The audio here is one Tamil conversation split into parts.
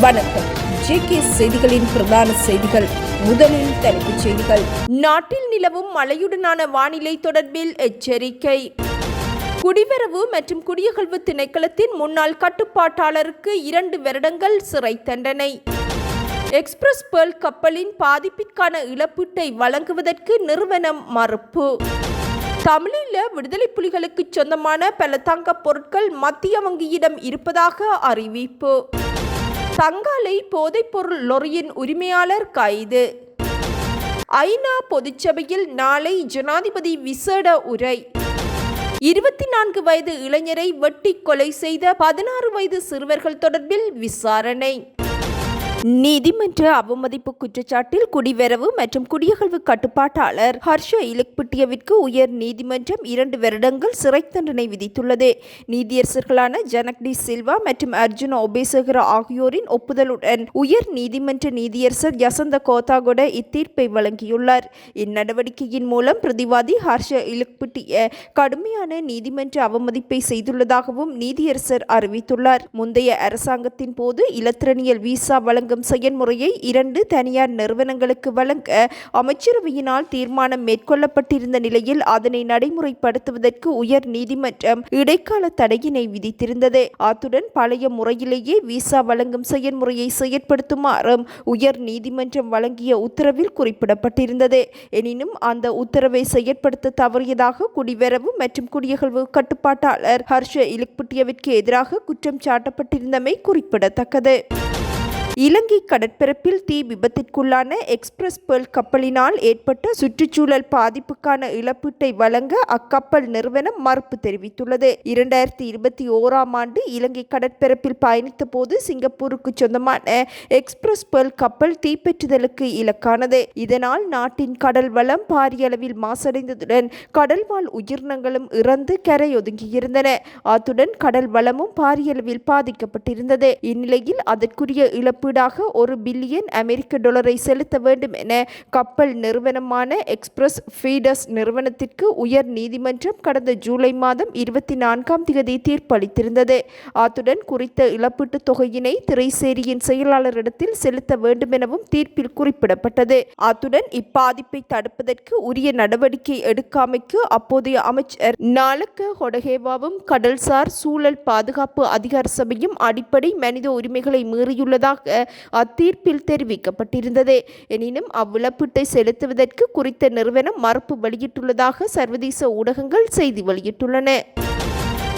வணக்கம். ஜேகே செய்திகளின் பிரதான செய்திகள். முதலில் தலைப்புச் செய்திகள். நாட்டில் நிலவும் மழையுடனான வானிலை தொடர்பில் எச்சரிக்கை. குடிவரவு மற்றும் குடியகழ்வு திணைக்களத்தின் முன்னாள் கட்டுப்பாட்டாளருக்கு இரண்டு வருடங்கள் சிறை தண்டனை. எக்ஸ்பிரஸ் பேர்ல் கப்பலின் பாதிப்பிற்கான இழப்பீட்டை வழங்குவதற்கு நிறுவனம் மறுப்பு. தமிழீழ விடுதலை புலிகளுக்கு சொந்தமான பல தங்கப் பொருட்கள் மத்திய வங்கியிடம் இருப்பதாக அறிவிப்பு. தங்காலை போதைப்பொருள் லொரியின் உரிமையாளர் கைது. ஐநா பொதுச்சபையில் நாளை ஜனாதிபதி விசேட உரை. இருபத்தி நான்கு வயது இளைஞரை வெட்டி கொலை செய்த பதினாறு வயது சிறுவர்கள் தொடர்பில் விசாரணை. நீதிமன்ற அவமதிப்பு குற்றச்சாட்டில் குடிவரவு மற்றும் குடியகழ்வு கட்டுப்பாட்டாளர் ஹர்ஷ இலக்பிட்டியவிற்கு உயர் நீதிமன்றம் இரண்டு வருடங்கள் சிறை தண்டனை விதித்துள்ளது. நீதியரசர்களான ஜனக் டி சில்வா மற்றும் அர்ஜுன ஒபேசகர ஆகியோரின் ஒப்புதலுடன் உயர் நீதிமன்ற நீதியரசர் யசந்த கோத்தாகொட இத்தீர்ப்பை வழங்கியுள்ளார். இந்நடவடிக்கையின் மூலம் பிரதிவாதி ஹர்ஷ இலக்பிட்டிய கடுமையான நீதிமன்ற அவமதிப்பை செய்துள்ளதாகவும் நீதியரசர் அறிவித்துள்ளார். முந்தைய அரசாங்கத்தின் போது இலத்திரனியல் விசா வழங்கும் செயல்முறையை இரண்டு தனியார் நிறுவனங்களுக்கு வழங்க அமைச்சரவையினால் தீர்மானம் மேற்கொள்ளப்பட்டிருந்த நிலையில் அதனை நடைமுறைப்படுத்துவதற்கு உயர் நீதிமன்றம் இடைக்கால தடையினை விதித்திருந்தது. அத்துடன் பழைய முறையிலேயே விசா வழங்கும் செயல்முறையை செயற்படுத்துமாறும் உயர் நீதிமன்றம் வழங்கிய உத்தரவில் குறிப்பிடப்பட்டிருந்தது. எனினும் அந்த உத்தரவை செயற்படுத்த தவறியதாக குடிவரவு மற்றும் குடியகழ்வு கட்டுப்பாட்டாளர் ஹர்ஷ இலக்புட்டியவிற்கு எதிராக குற்றம் சாட்டப்பட்டிருந்தமை குறிப்பிடத்தக்கது. இலங்கை கடற்பரப்பில் தீ விபத்திற்குள்ளான எக்ஸ்பிரஸ் பேர்ல் கப்பலினால் ஏற்பட்ட சுற்றுச்சூழல் பாதிப்புக்கான இழப்பீட்டை வழங்க அக்கப்பல் நிறுவனம் மறுப்பு தெரிவித்துள்ளது. இரண்டாயிரத்தி இருபத்தி ஓராம் ஆண்டு இலங்கை கடற்பரப்பில் பயணித்த போது சிங்கப்பூருக்கு சொந்தமான எக்ஸ்பிரஸ் பேர்ல் கப்பல் தீப்பற்றுதலுக்கு இலக்கானது. இதனால் நாட்டின் கடல் வளம் பாரிய அளவில் மாசடைந்ததுடன் கடல்வாழ் உயிரினங்களும் இறந்து கரையொதுங்கியிருந்தன. அத்துடன் கடல் வளமும் பாரிய அளவில் பாதிக்கப்பட்டிருந்தது. இந்நிலையில் அதற்குரிய இழப்பு இழப்பீடாக ஒரு பில்லியன் அமெரிக்க டாலரை செலுத்த வேண்டும் என கப்பல் நிறுவனமான எக்ஸ்பிரஸ் ஃபீடர்ஸ் நிறுவனத்திற்கு உயர் நீதிமன்றம் கடந்த ஜூலை மாதம் இருபத்தி நான்காம் தேதி தீர்ப்பளித்திருந்தது. அத்துடன் குறித்த இழப்பீட்டுத் தொகையினை திரைசேரியின் செயலாளரிடத்தில் செலுத்த வேண்டும் எனவும் தீர்ப்பில் குறிப்பிடப்பட்டது. அத்துடன் இப்பாதிப்பை தடுப்பதற்கு உரிய நடவடிக்கை எடுக்காமைக்கு அப்போதைய அமைச்சர் நாலக்க ஹொடகேவாவும் கடல்சார் சூழல் பாதுகாப்பு அதிகார சபையும் அடிப்படை மனித உரிமைகளை மீறியுள்ளதாக அத்தீர்ப்பில் தெரிவிக்கப்பட்டிருந்தது. எனினும் அவ்விழப்பீட்டை செலுத்துவதற்கு குறித்த நிறுவனம் மறுப்பு வெளியிட்டுள்ளதாக சர்வதேச ஊடகங்கள் செய்தி வெளியிட்டுள்ளன.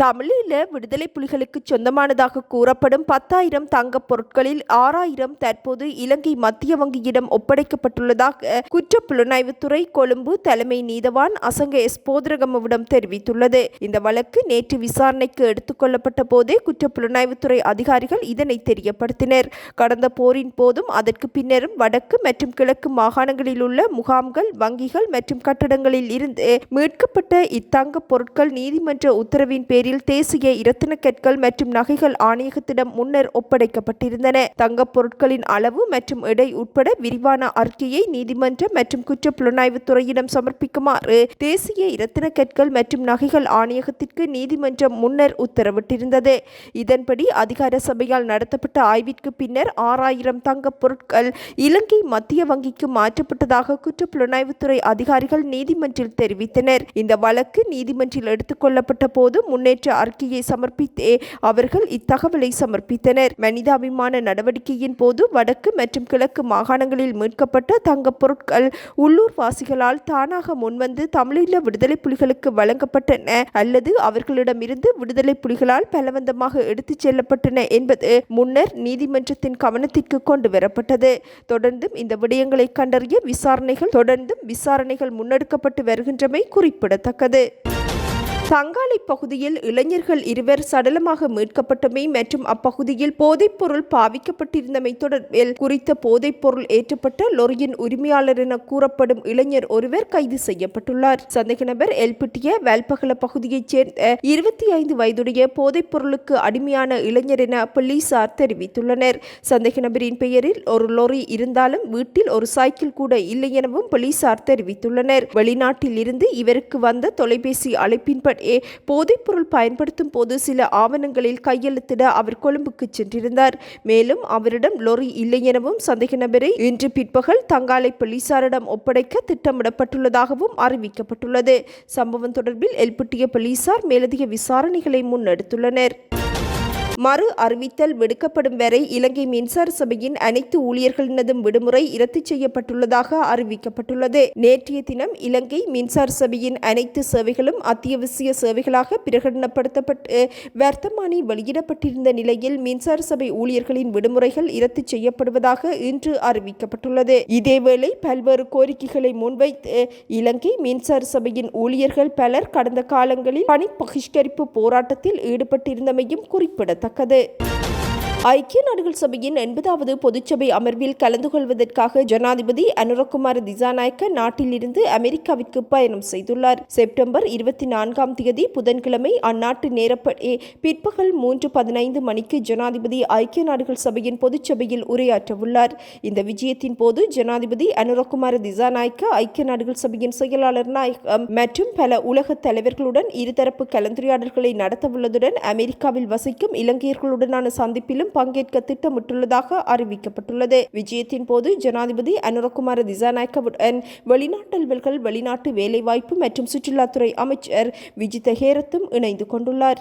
தமிழீழ விடுதலை புலிகளுக்கு சொந்தமானதாக கூறப்படும் பத்தாயிரம் தங்கப் பொருட்களில் ஆறாயிரம் தற்போது இலங்கை மத்திய வங்கியிடம் ஒப்படைக்கப்பட்டுள்ளதாக குற்றப்புலனாய்வுத்துறை கொழும்பு தலைமை நீதவான் அசங்க எஸ். போதரகமவிடம் தெரிவித்துள்ளது. இந்த வழக்கு நேற்று விசாரணைக்கு எடுத்துக்கொள்ளப்பட்ட போதே குற்றப்புலனாய்வுத்துறை அதிகாரிகள் இதனை தெரியப்படுத்தினர். கடந்த போரின் போதும் அதற்கு பின்னரும் வடக்கு மற்றும் கிழக்கு மாகாணங்களில் உள்ள முகாம்கள் வங்கிகள் மற்றும் கட்டடங்களில் இருந்து மீட்கப்பட்ட இத்தங்க பொருட்கள் நீதிமன்ற உத்தரவின் பேரில் பேரில் தேசிய இரத்தின கற்கள் மற்றும் நகைகள் ஆணையகத்திடம் முன்னர் ஒப்படைக்கப்பட்டிருந்தன. தங்கப் பொருட்களின் அளவு மற்றும் எடை உட்பட விரிவான அறிக்கையை நீதிமன்றம் மற்றும் குற்ற புலனாய்வு துறையிடம் சமர்ப்பிக்குமாறு தேசிய இரத்தின கற்கள் மற்றும் நகைகள் ஆணையகத்திற்கு நீதிமன்றம் முன்னர் உத்தரவிட்டிருந்தது. இதன்படி அதிகார சபையால் நடத்தப்பட்ட ஆய்விற்கு பின்னர் ஆறாயிரம் தங்கப் பொருட்கள் இலங்கை மத்திய வங்கிக்கு மாற்றப்பட்டதாக குற்ற புலனாய்வுத்துறை அதிகாரிகள் நீதிமன்றில் தெரிவித்தனர். இந்த வழக்கு நீதிமன்றில் எடுத்துக்கொள்ளப்பட்ட போது முன்னே நேற்று அறிக்கையை சமர்ப்பித்தே அவர்கள் இத்தகவலை சமர்ப்பித்தனர். மனிதாபிமான நடவடிக்கையின் போது வடக்கு மற்றும் கிழக்கு மாகாணங்களில் மீட்கப்பட்ட தங்கப் பொருட்கள் உள்ளூர் வாசிகளால் தானாக முன்வந்து தமிழீழ விடுதலை புலிகளுக்கு வழங்கப்பட்டன அல்லது அவர்களிடமிருந்து விடுதலை புலிகளால் பலவந்தமாக எடுத்துச் செல்லப்பட்டன என்பது முன்னர் நீதிமன்றத்தின் கவனத்திற்கு கொண்டு வரப்பட்டது. தொடர்ந்தும் இந்த விடயங்களை கண்டறிய விசாரணைகள் தொடர்ந்தும் விசாரணைகள் முன்னெடுக்கப்பட்டு வருகின்றமை குறிப்பிடத்தக்கது. சங்காலை பகுதியில் இளைஞர்கள் இருவர் சடலமாக மீட்கப்பட்டமை மற்றும் அப்பகுதியில் போதைப்பொருள் பாவிக்கப்பட்டிருந்தமை தொடர்பில் குறித்த போதைப்பொருள் ஏற்றப்பட்ட லொரியின் உரிமையாளர் என கூறப்படும் இளைஞர் ஒருவர் கைது செய்யப்பட்டுள்ளார். சந்தேக நபர் எல்பிட்டிய வேல்பகல பகுதியைச் சேர்ந்த இருபத்தி ஐந்து வயதுடைய போதைப்பொருளுக்கு அடிமையான இளைஞர் என போலீசார் தெரிவித்துள்ளனர். சந்தேக நபரின் பெயரில் ஒரு லொரி இருந்தாலும் வீட்டில் ஒரு சைக்கிள் கூட இல்லை எனவும் போலீசார் தெரிவித்துள்ளனர். வெளிநாட்டில் இருந்து இவருக்கு வந்த தொலைபேசி அழைப்பின்படி ஏ போதைப்பொருள் பயன்படுத்தும் போது சில ஆவணங்களில் கையெழுத்திட அவர் கொழும்புக்கு சென்றிருந்தார். மேலும் அவரிடம் லொரி இல்லை எனவும் சந்தேக நபரை இன்று பிற்பகல் தங்காலை போலீசாரிடம் ஒப்படைக்க திட்டமிடப்பட்டுள்ளதாகவும் அறிவிக்கப்பட்டுள்ளது. சம்பவம் தொடர்பில் எல்பிட்டிய போலீசார் மேலதிக விசாரணைகளை முன்னெடுத்துள்ளனர். மறு அறிவித்தல் விடுக்கப்படும் வரை இலங்கை மின்சார சபையின் அனைத்து ஊழியர்களினதும் விடுமுறை இரத்து செய்யப்பட்டுள்ளதாக அறிவிக்கப்பட்டுள்ளது. நேற்றைய தினம் இலங்கை மின்சார சபையின் அனைத்து சேவைகளும் அத்தியாவசிய சேவைகளாக பிரகடனப்படுத்தப்பட்டு வர்த்தமானி வெளியிடப்பட்டிருந்த நிலையில் மின்சார சபை ஊழியர்களின் விடுமுறைகள் இரத்து செய்யப்படுவதாக இன்று அறிவிக்கப்பட்டுள்ளது. இதேவேளை பல்வேறு கோரிக்கைகளை முன்வைத்து இலங்கை மின்சார சபையின் ஊழியர்கள் பலர் கடந்த காலங்களில் பணி பகிஷ்கரிப்பு போராட்டத்தில் ஈடுபட்டிருந்தமையும் குறிப்பிடத்தக்கது. ತಕ್ಕದೇ ஐக்கிய நாடுகள் சபையின் எண்பதாவது பொதுச்சபை அமர்வில் கலந்து கொள்வதற்காக ஜனாதிபதி அனுரகுமார் திசாநாயக்க நாட்டிலிருந்து அமெரிக்காவிற்கு பயணம் செய்துள்ளார். செப்டம்பர் இருபத்தி நான்காம் தேதி புதன்கிழமை அந்நாட்டு நேரப்படி பிற்பகல் மூன்று பதினைந்து மணிக்கு ஜனாதிபதி ஐக்கிய நாடுகள் சபையின் பொதுச்சபையில் உரையாற்றவுள்ளார். இந்த விஜயத்தின் போது ஜனாதிபதி அனுரகுமார் திசாநாயக்க ஐக்கிய நாடுகள் சபையின் செயலாளர் நாயகம் மற்றும் பல உலக தலைவர்களுடன் இருதரப்பு கலந்துரையாடல்களை நடத்தவுள்ளதுடன் அமெரிக்காவில் வசிக்கும் இலங்கையர்களுடனான சந்திப்பிலும் பங்கேற்க திட்டமிட்டுள்ளதாக அறிவிக்கப்பட்டுள்ளது. விஜயத்தின் போது ஜனாதிபதி அனுரகுமார திசாநாயக்கவுடன் வெளிநாட்டல்வர்கள் வெளிநாட்டு வேலைவாய்ப்பு மற்றும் சுற்றுலாத்துறை அமைச்சர் விஜித ஹேரத்தும் இணைந்து கொண்டுள்ளார்.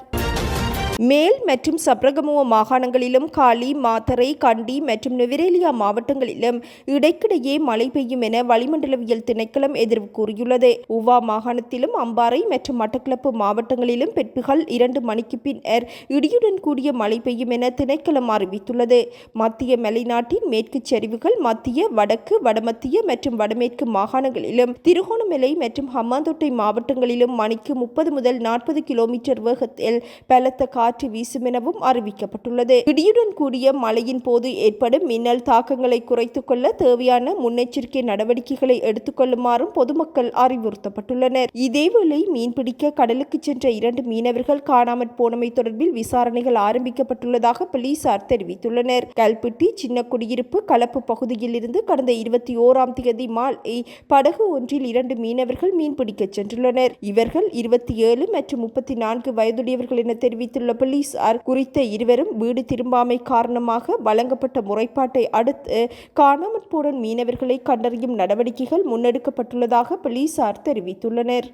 மேல் மற்றும் சப்ரகமுவ மாகாணங்களிலும் காலி மாத்தரை கண்டி மற்றும் நுவரேலியா மாவட்டங்களிலும் இடைக்கிடையே மழை பெய்யும் என வளிமண்டலவியல் திணைக்களம் எதிர்வு கூறியுள்ளது. உவா மாகாணத்திலும் அம்பாறை மற்றும் மட்டக்களப்பு மாவட்டங்களிலும் பிற்பகல் இரண்டு மணிக்கு பின்னர் இடியுடன் கூடிய மழை பெய்யும் என திணைக்களம் அறிவித்துள்ளது. மத்திய மலைநாட்டின் மேற்கு சரிவுகள் மத்திய வடக்கு வடமத்திய மற்றும் வடமேற்கு மாகாணங்களிலும் திருகோணமலை மற்றும் ஹம்மாந்தோட்டை மாவட்டங்களிலும் மணிக்கு முப்பது முதல் நாற்பது கிலோமீட்டர் வேகத்தில் பலத்த காற்று வீசும் எனவும் அறிவிக்கப்பட்டுள்ளது. இடியுடன் கூடிய மழையின் போது ஏற்படும் மின்னல் தாக்கங்களை குறைத்துக் கொள்ள தேவையான முன்னெச்சரிக்கை நடவடிக்கைகளை எடுத்துக்கொள்ளுமாறும் பொதுமக்கள் அறிவுறுத்தப்பட்டுள்ளனர். இதேவேளை மீன்பிடிக்க கடலுக்கு சென்ற இரண்டு மீனவர்கள் காணாமற் போனமை தொடர்பில் விசாரணைகள் ஆரம்பிக்கப்பட்டுள்ளதாக போலீசார் தெரிவித்துள்ளனர். கல்பிட்டி சின்ன குடியிருப்பு கலப்பு பகுதியில் இருந்து கடந்த இருபத்தி ஓராம் தேதி மாலை படகு ஒன்றில் இரண்டு மீனவர்கள் மீன்பிடிக்க சென்றுள்ளனர். இவர்கள் இருபத்தி ஏழு மற்றும் முப்பத்தி நான்கு வயதுடையவர்கள் என தெரிவித்துள்ள போலீசார் குறித்த இருவரும் வீடு திரும்பாமை காரணமாக வழங்கப்பட்ட முறைப்பாட்டை அடுத்து காணாமற் போன மீனவர்களை கண்டறியும் நடவடிக்கைகள் முன்னெடுக்கப்பட்டுள்ளதாக போலீசார் தெரிவித்துள்ளனர்.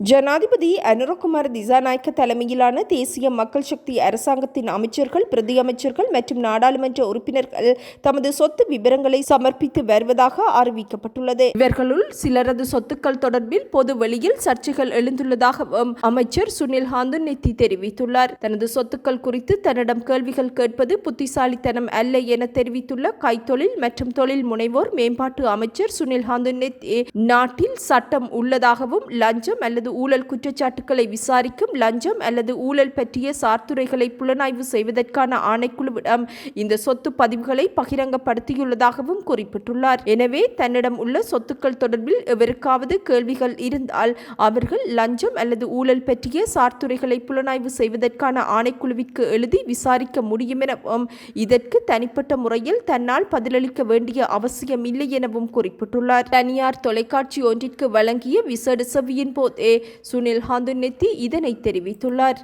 ஜனாதிபதி அனுரகுமார் திசாநாயக்க தலைமையிலான தேசிய மக்கள் சக்தி அரசாங்கத்தின் அமைச்சர்கள் பிரதி அமைச்சர்கள் மற்றும் நாடாளுமன்ற உறுப்பினர்கள் தமது சொத்து விவரங்களை சமர்ப்பித்து வருவதாக அறிவிக்கப்பட்டுள்ளது. இவர்களுள் சிலரது சொத்துக்கள் தொடர்பில் பொது வெளியில் சர்ச்சைகள் எழுந்துள்ளதாகவும் அமைச்சர் சுனில் ஹாந்துநெத்தி தெரிவித்துள்ளார். தனது சொத்துக்கள் குறித்து தன்னிடம் கேள்விகள் கேட்பது புத்திசாலித்தனம் அல்ல என தெரிவித்துள்ள கைத்தொழில் மற்றும் தொழில் முனைவோர் மேம்பாட்டு அமைச்சர் சுனில் ஹாந்துநெத்தி நாட்டில் சட்டம் உள்ளதாகவும் லஞ்சம் அல்லது ஊழல் குற்றச்சாட்டுக்களை விசாரிக்கும் லஞ்சம் அல்லது ஊழல் பற்றிய சார்த்துறைகளை புலனாய்வு செய்வதற்கான ஆணைக்குழுவிடம் இந்த சொத்து பதிவுகளை பகிரங்கப்படுத்தியுள்ளதாகவும் குறிப்பிட்டுள்ளார். எனவே தன்னிடம் உள்ள சொத்துக்கள் தொடர்பில் எவருக்காவது கேள்விகள் இருந்தால் அவர்கள் லஞ்சம் அல்லது ஊழல் பற்றிய சார்த்துறைகளை புலனாய்வு செய்வதற்கான ஆணைக்குழுவிற்கு எழுதி விசாரிக்க முடியும் எனவும் இதற்கு தனிப்பட்ட முறையில் தன்னால் பதிலளிக்க வேண்டிய அவசியம் இல்லை எனவும் குறிப்பிட்டுள்ளார். தனியார் தொலைக்காட்சி ஒன்றிற்கு வழங்கிய விசேட செவியின் போதே சுனில் ஹாந்துநெத்தி இதனை தெரிவித்துள்ளார்.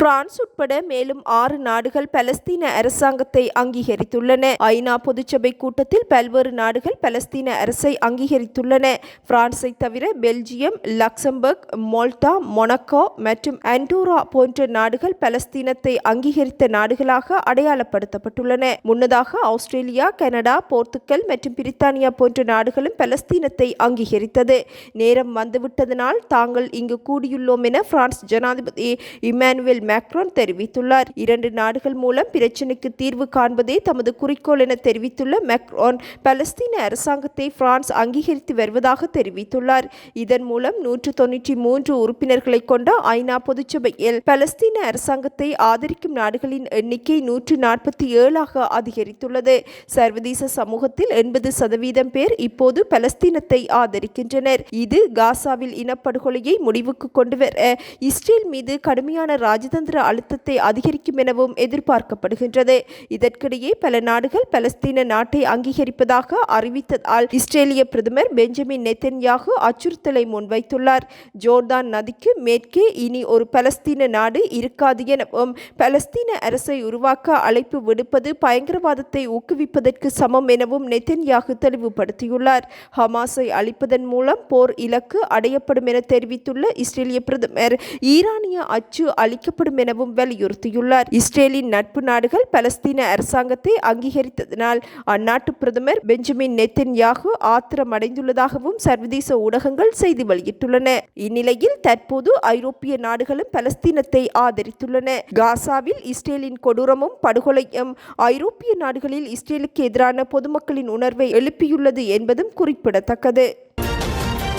பிரான்ஸ் உட்பட மேலும் ஆறு நாடுகள் பலஸ்தீன அரசாங்கத்தை அங்கீகரித்துள்ளன. ஐநா பொதுச்சபை கூட்டத்தில் பல்வேறு நாடுகள் பலஸ்தீன அரசை அங்கீகரித்துள்ளன. பிரான்ஸை தவிர பெல்ஜியம் லக்சம்பர்க் மோல்டா மொனக்கோ மற்றும் அண்டோரா போன்ற நாடுகள் பலஸ்தீனத்தை அங்கீகரித்த நாடுகளாக அடையாளப்படுத்தப்பட்டுள்ளன. முன்னதாக ஆஸ்திரேலியா கனடா போர்த்துக்கல் மற்றும் பிரித்தானியா போன்ற நாடுகளும் பலஸ்தீனத்தை அங்கீகரித்தது. நேரம் வந்துவிட்டதனால் தாங்கள் இங்கு கூடியுள்ளோம் என பிரான்ஸ் ஜனாதிபதி இமானுவேல் மேக்ரோன் தெரிவித்துள்ளார். இரண்டு நாடுகள் மூலம் பிரச்சினைக்கு தீர்வு காண்பதே தமது குறிக்கோள் என தெரிவித்துள்ள மேக்ரோன் பலஸ்தீன அரசாங்கத்தை பிரான்ஸ் அங்கீகரித்து வருவதாக தெரிவித்துள்ளார். இதன் மூலம் நூற்று தொன்னூற்றி மூன்று உறுப்பினர்களை கொண்ட ஐநா பொதுச்சபையில் பலஸ்தீன அரசாங்கத்தை ஆதரிக்கும் நாடுகளின் எண்ணிக்கை நூற்று நாற்பத்தி ஏழாக அதிகரித்துள்ளது. சர்வதேச சமூகத்தில் எண்பது சதவீதம் பேர் இப்போது பலஸ்தீனத்தை ஆதரிக்கின்றனர். இது காசாவில் இனப்படுகொலையை முடிவுக்கு கொண்டுவர இஸ்ரேல் மீது கடுமையான ராஜத ராஜதந்திர அழுத்தத்தை அதிகரிக்கும் எனவும் எதிர்பார்க்கப்படுகின்றது. இதற்கிடையே பல நாடுகள் பலஸ்தீன நாட்டை அங்கீகரிப்பதாக அறிவித்ததால் இஸ்ரேலிய பிரதமர் பெஞ்சமின் நெத்தன்யாகு அச்சுறுத்தலை முன்வைத்துள்ளார். ஜோர்தான் நதிக்கு மேற்கே இனி ஒரு பலஸ்தீன நாடு இருக்காது எனவும் பலஸ்தீன அரசை உருவாக்க அழைப்பு விடுப்பது பயங்கரவாதத்தை ஊக்குவிப்பதற்கு சமம் எனவும் நெத்தன்யாகு தெளிவுபடுத்தியுள்ளார். ஹமாஸை அழிப்பதன் மூலம் போர் இலக்கு அடையப்படும் என தெரிவித்துள்ள இஸ்ரேலிய பிரதமர் ஈரானிய அச்சு அளிக்கப்படும் எனவும் வலியுறுத்தியுள்ளார். இஸ்ரேலின் நட்பு நாடுகள் பலஸ்தீன அரசாங்கத்தை அங்கீகரித்ததனால் அந்நாட்டு பிரதமர் பெஞ்சமின் நெத்தன்யாகு ஆத்திரமடைந்துள்ளதாகவும் சர்வதேச ஊடகங்கள் செய்தி வெளியிட்டுள்ளன. இந்நிலையில் தற்போது ஐரோப்பிய நாடுகளும் பலஸ்தீனத்தை ஆதரித்துள்ளன. காசாவில் இஸ்ரேலின் கொடூரமும் படுகொலையும் ஐரோப்பிய நாடுகளில் இஸ்ரேலுக்கு எதிரான பொதுமக்களின் உணர்வை எழுப்பியுள்ளது என்பதும் குறிப்பிடத்தக்கது.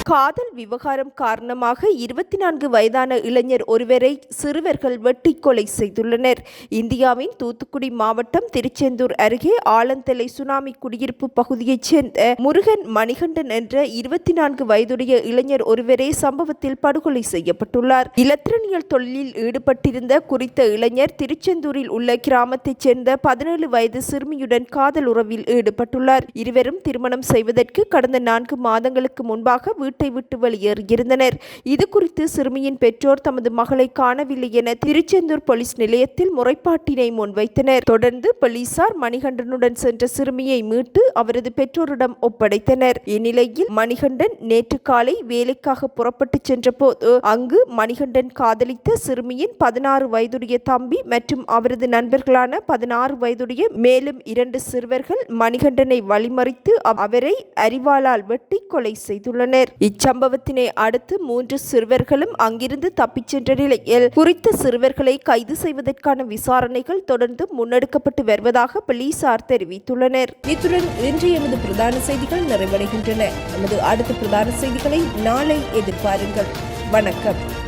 காதல் விவகாரம் காரணமாக இருபத்தி நான்கு வயதான இளைஞர் ஒருவரை சிறுவர்கள் வெட்டி கொலை செய்துள்ளனர். இந்தியாவின் தூத்துக்குடி மாவட்டம் திருச்செந்தூர் அருகே ஆலந்தலை சுனாமி குடியிருப்பு பகுதியைச் சேர்ந்த முருகன் மணிகண்டன் என்ற இருபத்தி நான்கு வயதுடைய இளைஞர் ஒருவரே சம்பவத்தில் படுகொலை செய்யப்பட்டுள்ளார். இலத்திரனியல் தொழிலில் ஈடுபட்டிருந்த குறித்த இளைஞர் திருச்செந்தூரில் உள்ள கிராமத்தைச் சேர்ந்த பதினேழு வயது சிறுமியுடன் காதல் உறவில் ஈடுபட்டுள்ளார். இருவரும் திருமணம் செய்வதற்கு கடந்த நான்கு மாதங்களுக்கு முன்பாக வீட்டு விட்டு வெளியேறியிருந்தனர். இது குறித்து சிறுமியின் பெற்றோர் தமது மகளை காணவில்லை என திருச்செந்தூர் போலீஸ் நிலையத்தில் முறைப்பாட்டினை முன்வைத்தனர். தொடர்ந்து போலீசார் மணிகண்டனுடன் சென்ற சிறுமியை மீட்டு அவரது பெற்றோரிடம் ஒப்படைத்தனர். இந்நிலையில் மணிகண்டன் நேற்று காலை வேலைக்காக புறப்பட்டு சென்றபோது அங்கு மணிகண்டன் காதலித்த சிறுமியின் பதினாறு வயதுடைய தம்பி மற்றும் அவரது நண்பர்களான பதினாறு வயதுடைய மேலும் இரண்டு சிறுவர்கள் மணிகண்டனை வழிமறித்து அவரை அறிவாளால் வெட்டி கொலை செய்துள்ளனர். இச்சம்பவத்தினை அடுத்து மூன்று சிறுவர்களும் அங்கிருந்து தப்பிச் சென்ற நிலையில் குறித்த சிறுவர்களை கைது செய்வதற்கான விசாரணைகள் தொடர்ந்து முன்னெடுக்கப்பட்டு வருவதாக போலீசார் தெரிவித்துள்ளனர். இத்துடன் இன்று எமது பிரதான செய்திகள் நிறைவடைகின்றன. நமது அடுத்த பிரதான செய்திகளை நாளை எதிர்பாருங்கள். வணக்கம்.